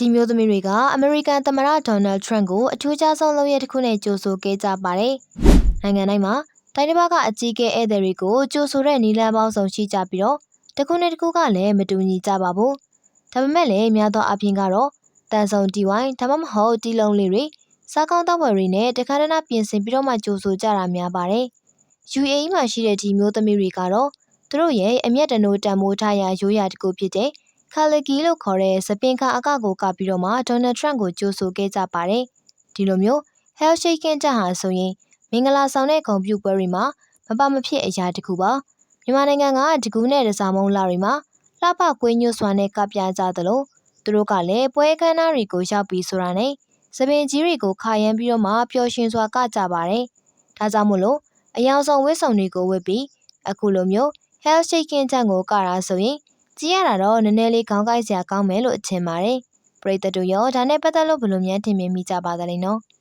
ဒီမျိုးသမီးတွေကအမေရိကန်သမ္မတဒေါ်နယ်ထရန့်ကိုအထူးခြားဆုံးလုပ်ရတစ်ခုနဲ့ကြိုဆိုခဲ့ကြပါတယ်။နိုင်ငံတိုင်းမှာတိုင်းတစ်ပါးကအကြီးအကဲဧည့်သည်တွေကိုကြိုဆိုတဲ့နီလန်းပေါင်းစုံရှိကြပြီးတော့တစ်ခုနဲ့တစ်ခုကလည်းမတူညီကြပါဘူး။ဒါပေမဲ့လည်းများသောအားဖြင့်ကတော့တန်ဆုံတီဝိုင်းဒါမှမဟုတ်တီလုံးလေးတွေစားကောင်းတောက်ဝယ်တွေနဲ့တခါတည်းပြင်ဆင်ပြီးတော့မှကြိုဆိုကြတာများပါတယ်။ UAE မှာရှိတဲ့ဒီမျိုးသမီးတွေကတော့သူတို့ရဲ့အမျက်တနိုးတန်မိုးထားရာရိုးရာတစ်ခုဖြစ်တဲ့ ခါလကီလို့ခေါ်တဲ့စပင်ခါအကကိုကပြီးတော့မှဒေါ်နယ်ထရန့်ကိုကြိုဆိုခဲ့ကြပါတယ်။ဒီလိုမျိုး health shaking ကြဟာဆိုရင်မင်္ဂလာဆောင်တဲ့ဂုဏ်ပြုပွဲတွေမှာမပမဖြစ်အရာတစ်ခုပါ။မြန်မာနိုင်ငံကတကူးနဲ့တစားမုံလာတွေမှာလှပကွေးညွတ်စွာနဲ့ကပြကြသလိုသူတို့ကလည်းပွဲခန်းသားတွေကိုရောက်ပြီးဆိုတာနဲ့စပင်ကြီးတွေကိုခါရမ်းပြီးတော့မှပျော်ရွှင်စွာကကြပါတယ်။ဒါကြောင့်မို့လို့အယောင်ဆောင်ဝတ်စုံတွေကိုဝတ်ပြီးအခုလိုမျိုး health shaking ကြံကိုကတာဆိုရင် ကြည့်ရတာတော့နည်းနည်းလေးခေါင်းကိုက်စရာကောင်းမယ်လို့ထင်ပါတယ်။ပရိသတ်တို့ရောဒါနဲ့ပတ်သက်လို့ဘယ်လိုများထင်မြင်မိကြပါသလဲနော်။